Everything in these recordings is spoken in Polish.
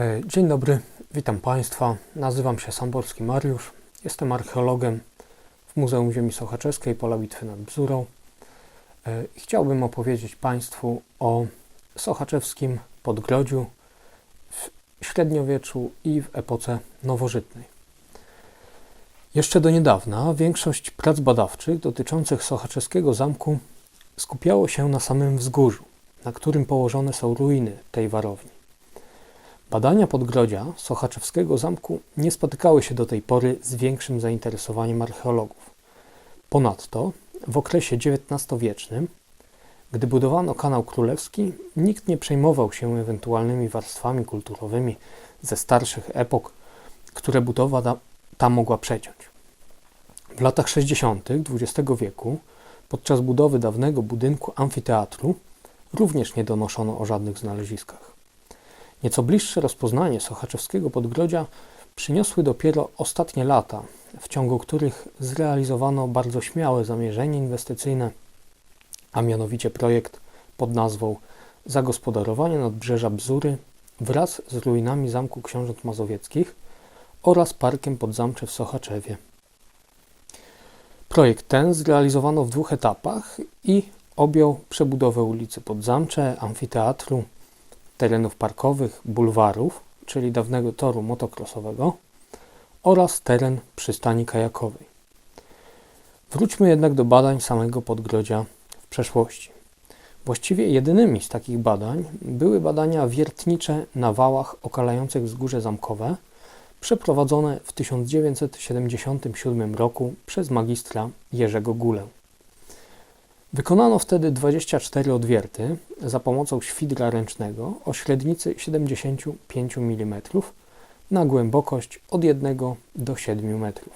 E, Dzień dobry, witam Państwa. Nazywam się Samborski Mariusz. Jestem archeologiem w Muzeum Ziemi Sochaczeskiej Pola Bitwy nad Bzurą. E, Chciałbym opowiedzieć Państwu o sochaczewskim podgrodziu w średniowieczu i w epoce nowożytnej. Jeszcze do niedawna większość prac badawczych dotyczących sochaczeskiego zamku skupiało się na samym wzgórzu, na którym położone są ruiny tej warowni. Badania podgrodzia Sochaczewskiego zamku nie spotykały się do tej pory z większym zainteresowaniem archeologów. Ponadto w okresie XIX-wiecznym, gdy budowano kanał królewski, nikt nie przejmował się ewentualnymi warstwami kulturowymi ze starszych epok, które budowa ta mogła przeciąć. W latach 60. XX wieku, podczas budowy dawnego budynku amfiteatru, również nie donoszono o żadnych znaleziskach. Nieco bliższe rozpoznanie sochaczewskiego podgrodzia przyniosły dopiero ostatnie lata, w ciągu których zrealizowano bardzo śmiałe zamierzenie inwestycyjne, a mianowicie projekt pod nazwą Zagospodarowanie nadbrzeża Bzury wraz z ruinami Zamku Książąt Mazowieckich oraz Parkiem Podzamcze w Sochaczewie. Projekt ten zrealizowano w dwóch etapach i objął przebudowę ulicy Podzamcze, amfiteatru, terenów parkowych, bulwarów, czyli dawnego toru motokrosowego oraz teren przystani kajakowej. Wróćmy jednak do badań samego podgrodzia w przeszłości. Właściwie jedynymi z takich badań były badania wiertnicze na wałach okalających wzgórze zamkowe, przeprowadzone w 1977 roku przez magistra Jerzego Gulę. Wykonano wtedy 24 odwierty za pomocą świdra ręcznego o średnicy 75 mm na głębokość od 1 do 7 metrów.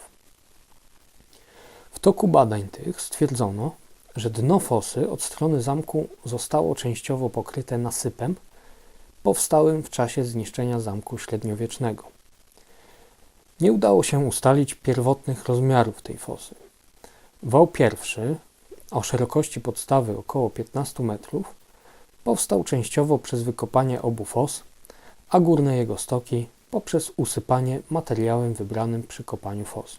W toku badań tych stwierdzono, że dno fosy od strony zamku zostało częściowo pokryte nasypem powstałym w czasie zniszczenia zamku średniowiecznego. Nie udało się ustalić pierwotnych rozmiarów tej fosy. Wał pierwszy o szerokości podstawy około 15 metrów, powstał częściowo przez wykopanie obu fos, a górne jego stoki poprzez usypanie materiałem wybranym przy kopaniu fos,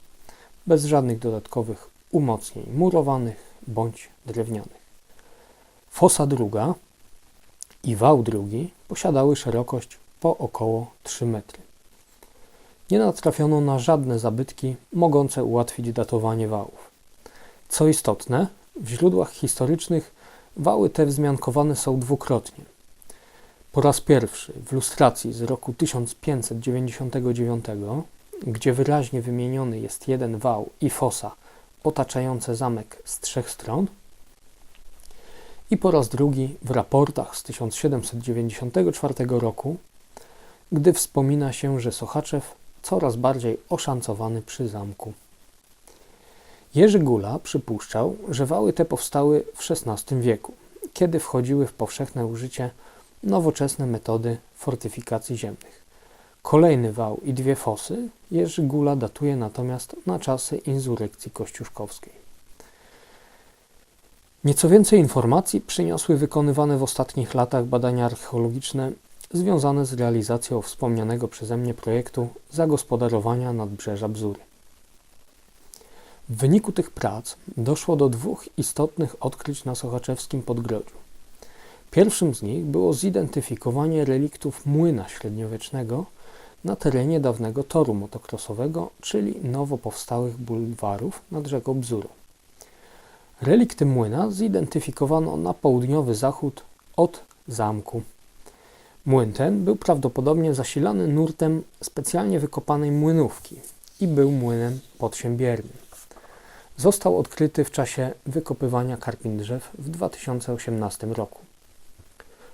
bez żadnych dodatkowych umocnień murowanych bądź drewnianych. Fosa druga i wał drugi posiadały szerokość po około 3 metry. Nie natrafiono na żadne zabytki mogące ułatwić datowanie wałów. Co istotne, w źródłach historycznych wały te wzmiankowane są dwukrotnie. Po raz pierwszy w lustracji z roku 1599, gdzie wyraźnie wymieniony jest jeden wał i fosa otaczające zamek z trzech stron, i po raz drugi w raportach z 1794 roku, gdy wspomina się, że Sochaczew coraz bardziej oszancowany przy zamku. Jerzy Gula przypuszczał, że wały te powstały w XVI wieku, kiedy wchodziły w powszechne użycie nowoczesne metody fortyfikacji ziemnych. Kolejny wał i dwie fosy Jerzy Gula datuje natomiast na czasy insurrekcji kościuszkowskiej. Nieco więcej informacji przyniosły wykonywane w ostatnich latach badania archeologiczne związane z realizacją wspomnianego przeze mnie projektu zagospodarowania nadbrzeża Bzury. W wyniku tych prac doszło do dwóch istotnych odkryć na Sochaczewskim Podgrodziu. Pierwszym z nich było zidentyfikowanie reliktów młyna średniowiecznego na terenie dawnego toru motokrosowego, czyli nowo powstałych bulwarów nad rzeką Bzurą. Relikty młyna zidentyfikowano na południowy zachód od zamku. Młyn ten był prawdopodobnie zasilany nurtem specjalnie wykopanej młynówki i był młynem podsiębiernym. Został odkryty w czasie wykopywania karpin drzew w 2018 roku.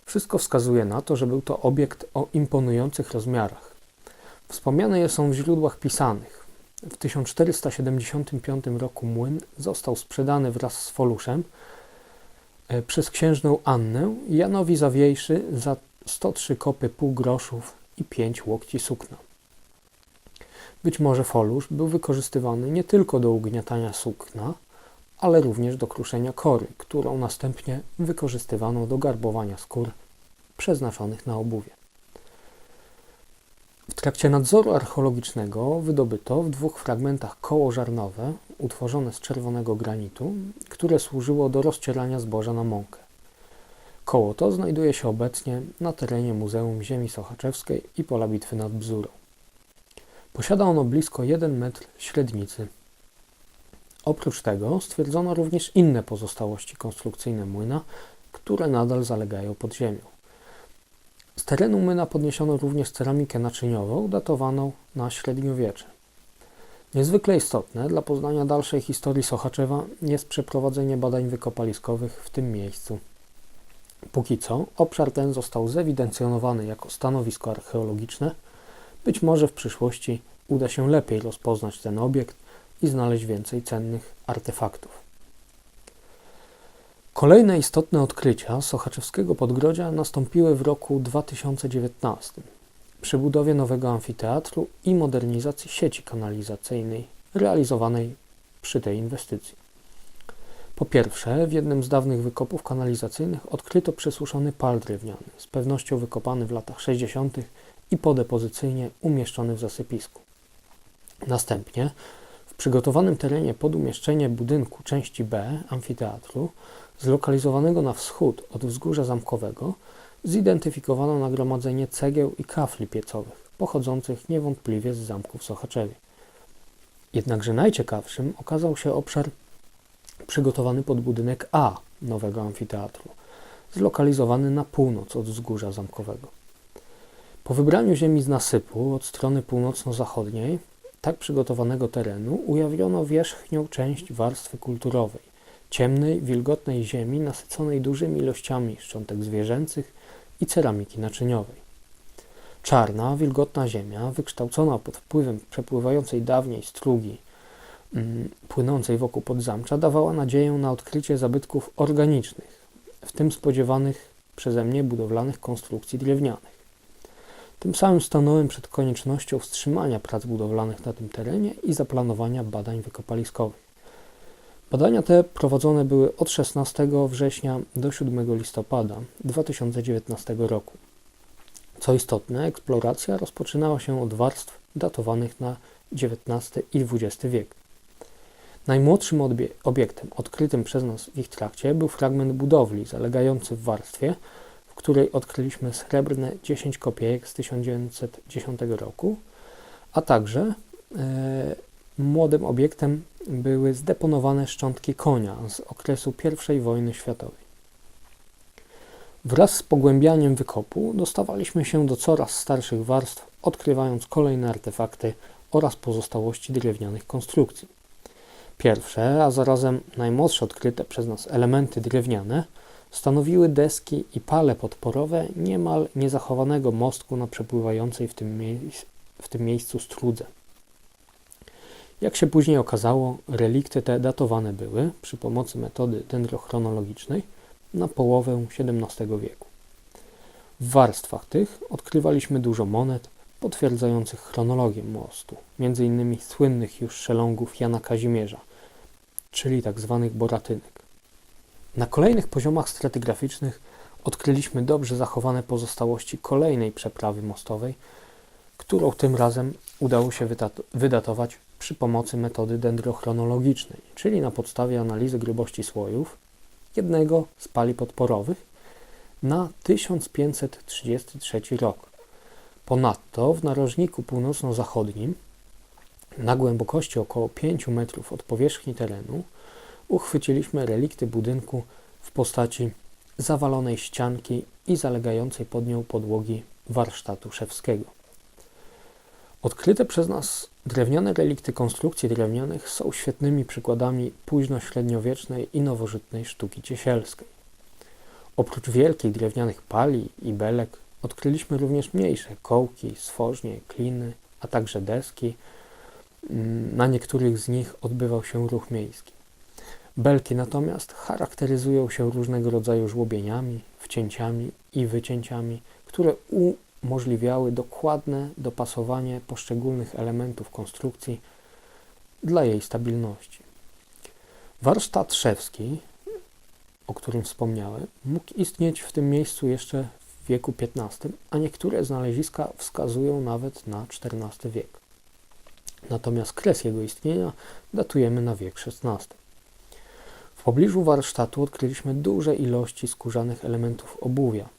Wszystko wskazuje na to, że był to obiekt o imponujących rozmiarach. Wspomniane są w źródłach pisanych. W 1475 roku młyn został sprzedany wraz z Foluszem e, przez księżną Annę Janowi Zawiejszy za 103 kopy pół groszów i 5 łokci sukna. Być może folusz był wykorzystywany nie tylko do ugniatania sukna, ale również do kruszenia kory, którą następnie wykorzystywano do garbowania skór przeznaczonych na obuwie. W trakcie nadzoru archeologicznego wydobyto w dwóch fragmentach koło żarnowe utworzone z czerwonego granitu, które służyło do rozcierania zboża na mąkę. Koło to znajduje się obecnie na terenie Muzeum Ziemi Sochaczewskiej i Pola Bitwy nad Bzurą. Posiada ono blisko 1 metr średnicy. Oprócz tego stwierdzono również inne pozostałości konstrukcyjne młyna, które nadal zalegają pod ziemią. Z terenu młyna podniesiono również ceramikę naczyniową datowaną na średniowiecze. Niezwykle istotne dla poznania dalszej historii Sochaczewa jest przeprowadzenie badań wykopaliskowych w tym miejscu. Póki co obszar ten został zewidencjonowany jako stanowisko archeologiczne. Być może w przyszłości uda się lepiej rozpoznać ten obiekt i znaleźć więcej cennych artefaktów. Kolejne istotne odkrycia Sochaczewskiego Podgrodzia nastąpiły w roku 2019 przy budowie nowego amfiteatru i modernizacji sieci kanalizacyjnej realizowanej przy tej inwestycji. Po pierwsze, w jednym z dawnych wykopów kanalizacyjnych odkryto przesuszony pal drewniany, z pewnością wykopany w latach 60. i podepozycyjnie umieszczony w zasypisku. Następnie w przygotowanym terenie pod umieszczenie budynku części B amfiteatru, zlokalizowanego na wschód od wzgórza zamkowego, zidentyfikowano nagromadzenie cegieł i kafli piecowych, pochodzących niewątpliwie z zamku w Sochaczewie. Jednakże najciekawszym okazał się obszar przygotowany pod budynek A nowego amfiteatru, zlokalizowany na północ od wzgórza zamkowego. Po wybraniu ziemi z nasypu od strony północno-zachodniej tak przygotowanego terenu ujawniono wierzchnią część warstwy kulturowej, ciemnej, wilgotnej ziemi nasyconej dużymi ilościami szczątek zwierzęcych i ceramiki naczyniowej. Czarna, wilgotna ziemia, wykształcona pod wpływem przepływającej dawniej strugi płynącej wokół podzamcza, dawała nadzieję na odkrycie zabytków organicznych, w tym spodziewanych przeze mnie budowlanych konstrukcji drewnianych. Tym samym stanąłem przed koniecznością wstrzymania prac budowlanych na tym terenie i zaplanowania badań wykopaliskowych. Badania te prowadzone były od 16 września do 7 listopada 2019 roku. Co istotne, eksploracja rozpoczynała się od warstw datowanych na XIX i XX wiek. Najmłodszym obiektem odkrytym przez nas w ich trakcie był fragment budowli zalegający w warstwie, w której odkryliśmy srebrne 10 kopiejek z 1910 roku, a także e, młodym obiektem były zdeponowane szczątki konia z okresu I wojny światowej. Wraz z pogłębianiem wykopu dostawaliśmy się do coraz starszych warstw, odkrywając kolejne artefakty oraz pozostałości drewnianych konstrukcji. Pierwsze, a zarazem najmłodsze odkryte przez nas elementy drewniane stanowiły deski i pale podporowe niemal niezachowanego mostku na przepływającej w tym, w tym miejscu strudze. Jak się później okazało, relikty te datowane były przy pomocy metody dendrochronologicznej na połowę XVII wieku. W warstwach tych odkrywaliśmy dużo monet potwierdzających chronologię mostu, m.in. słynnych już szelongów Jana Kazimierza, czyli tzw. Tak boratynek. Na kolejnych poziomach stratygraficznych odkryliśmy dobrze zachowane pozostałości kolejnej przeprawy mostowej, którą tym razem udało się wydatować przy pomocy metody dendrochronologicznej, czyli na podstawie analizy grubości słojów jednego z pali podporowych na 1533 rok. Ponadto w narożniku północno-zachodnim na głębokości około 5 metrów od powierzchni terenu uchwyciliśmy relikty budynku w postaci zawalonej ścianki i zalegającej pod nią podłogi warsztatu szewskiego. Odkryte przez nas drewniane relikty konstrukcji drewnianych są świetnymi przykładami późno-średniowiecznej i nowożytnej sztuki ciesielskiej. Oprócz wielkich drewnianych pali i belek odkryliśmy również mniejsze kołki, stworznie, kliny, a także deski. Na niektórych z nich odbywał się ruch miejski. Belki natomiast charakteryzują się różnego rodzaju żłobieniami, wcięciami i wycięciami, które umożliwiały dokładne dopasowanie poszczególnych elementów konstrukcji dla jej stabilności. Warsztat szewski, o którym wspomniałem, mógł istnieć w tym miejscu jeszcze w wieku XV, a niektóre znaleziska wskazują nawet na XIV wiek. Natomiast kres jego istnienia datujemy na wiek XVI. W pobliżu warsztatu odkryliśmy duże ilości skórzanych elementów obuwia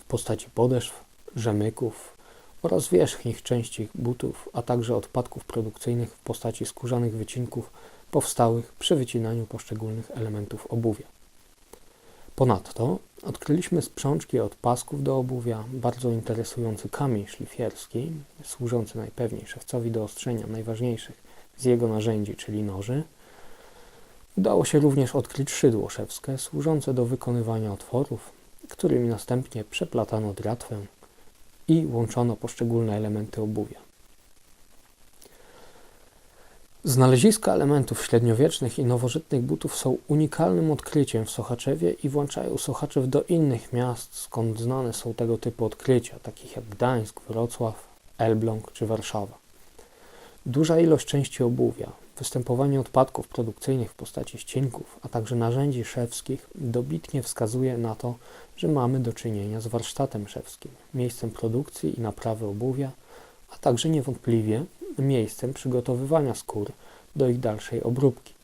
w postaci podeszw, rzemyków oraz wierzchnich części butów, a także odpadków produkcyjnych w postaci skórzanych wycinków powstałych przy wycinaniu poszczególnych elementów obuwia. Ponadto odkryliśmy sprzączki od pasków do obuwia, bardzo interesujący kamień szlifierski, służący najpewniej szewcowi do ostrzenia najważniejszych z jego narzędzi, czyli noży. Udało się również odkryć szydło szewskie, służące do wykonywania otworów, którymi następnie przeplatano dratwę i łączono poszczególne elementy obuwia. Znaleziska elementów średniowiecznych i nowożytnych butów są unikalnym odkryciem w Sochaczewie i włączają Sochaczew do innych miast, skąd znane są tego typu odkrycia, takich jak Gdańsk, Wrocław, Elbląg czy Warszawa. Duża ilość części obuwia, występowanie odpadków produkcyjnych w postaci ścinków, a także narzędzi szewskich dobitnie wskazuje na to, że mamy do czynienia z warsztatem szewskim, miejscem produkcji i naprawy obuwia, a także niewątpliwie miejscem przygotowywania skór do ich dalszej obróbki,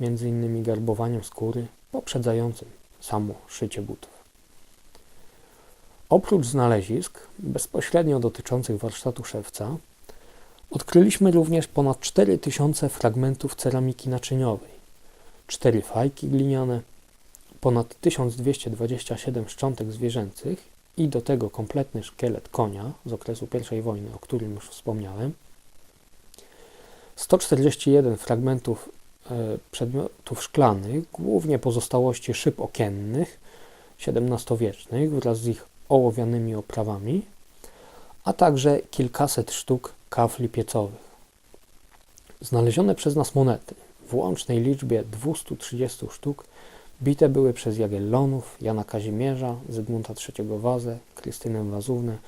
między innymi garbowaniem skóry poprzedzającym samo szycie butów. Oprócz znalezisk bezpośrednio dotyczących warsztatu szewca, odkryliśmy również ponad 4000 fragmentów ceramiki naczyniowej, 4 fajki gliniane, ponad 1227 szczątek zwierzęcych i do tego kompletny szkielet konia z okresu I wojny, o którym już wspomniałem, 141 fragmentów e, przedmiotów szklanych, głównie pozostałości szyb okiennych XVII-wiecznych wraz z ich ołowianymi oprawami, a także kilkaset sztuk kafli piecowych. Znalezione przez nas monety w łącznej liczbie 230 sztuk bite były przez Jagiellonów, Jana Kazimierza, Zygmunta III Wazę, Krystynę Wazównę,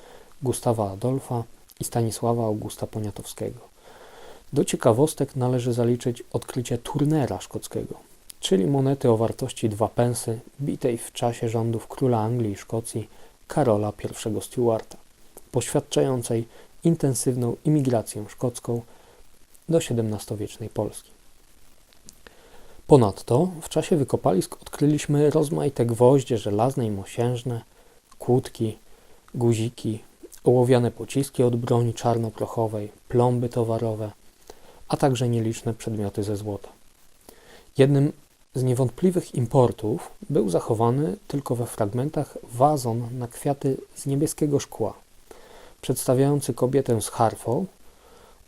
Gustawa Adolfa i Stanisława Augusta Poniatowskiego. Do ciekawostek należy zaliczyć odkrycie turnera szkockiego, czyli monety o wartości 2 pensy, bitej w czasie rządów króla Anglii i Szkocji Karola I Stuarta, poświadczającej intensywną imigrację szkocką do XVII-wiecznej Polski. Ponadto w czasie wykopalisk odkryliśmy rozmaite gwoździe żelazne i mosiężne, kłódki, guziki, ołowiane pociski od broni czarnoprochowej, plomby towarowe, a także nieliczne przedmioty ze złota. Jednym z niewątpliwych importów był zachowany tylko we fragmentach wazon na kwiaty z niebieskiego szkła, przedstawiający kobietę z harfą,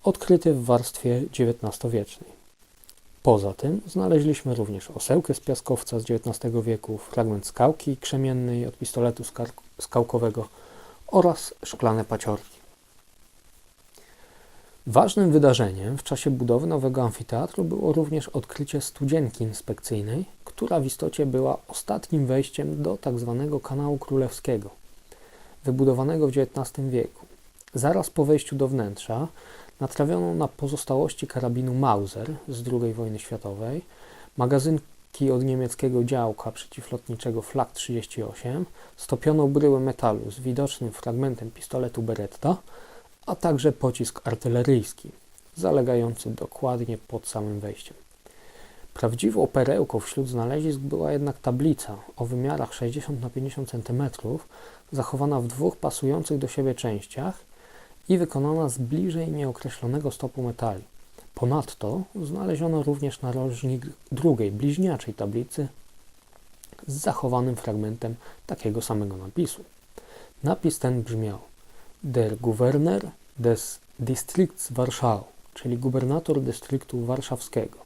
odkryty w warstwie XIX-wiecznej. Poza tym znaleźliśmy również osełkę z piaskowca z XIX wieku, fragment skałki krzemiennej od pistoletu skałkowego oraz szklane paciorki. Ważnym wydarzeniem w czasie budowy nowego amfiteatru było również odkrycie studzienki inspekcyjnej, która w istocie była ostatnim wejściem do tzw. Tak kanału królewskiego, wybudowanego w XIX wieku. Zaraz po wejściu do wnętrza natrawiono na pozostałości karabinu Mauser z II wojny światowej, magazynki od niemieckiego działka przeciwlotniczego Flak 38, stopioną bryłę metalu z widocznym fragmentem pistoletu Beretta, a także pocisk artyleryjski, zalegający dokładnie pod samym wejściem. Prawdziwą perełką wśród znalezisk była jednak tablica o wymiarach 60 na 50 cm, zachowana w dwóch pasujących do siebie częściach i wykonana z bliżej nieokreślonego stopu metali. Ponadto znaleziono również narożnik drugiej, bliźniaczej tablicy z zachowanym fragmentem takiego samego napisu. Napis ten brzmiał Der Gouverneur des Distrikts Warschau, czyli gubernator dystryktu warszawskiego.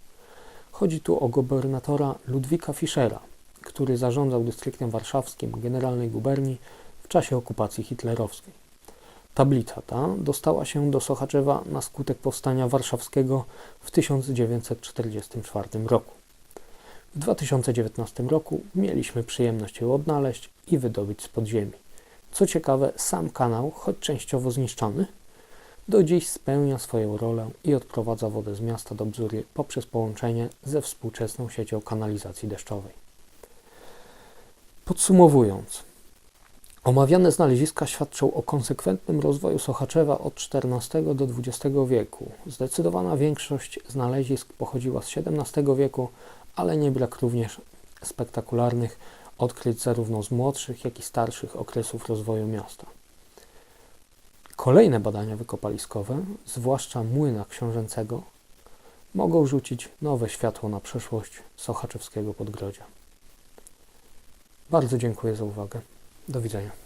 Chodzi tu o gubernatora Ludwika Fischera, który zarządzał dystryktem warszawskim Generalnej Guberni w czasie okupacji hitlerowskiej. Tablica ta dostała się do Sochaczewa na skutek powstania warszawskiego w 1944 roku. W 2019 roku mieliśmy przyjemność ją odnaleźć i wydobyć z podziemi. Co ciekawe, sam kanał, choć częściowo zniszczony, do dziś spełnia swoją rolę i odprowadza wodę z miasta do Bzury poprzez połączenie ze współczesną siecią kanalizacji deszczowej. Podsumowując, Omawiane znaleziska świadczą o konsekwentnym rozwoju Sochaczewa od XIV do XX wieku. Zdecydowana większość znalezisk pochodziła z XVII wieku, ale nie brak również spektakularnych odkryć zarówno z młodszych, jak i starszych okresów rozwoju miasta. Kolejne badania wykopaliskowe, zwłaszcza młyna książęcego, mogą rzucić nowe światło na przeszłość sochaczewskiego podgrodzia. Bardzo dziękuję za uwagę. Do widzenia.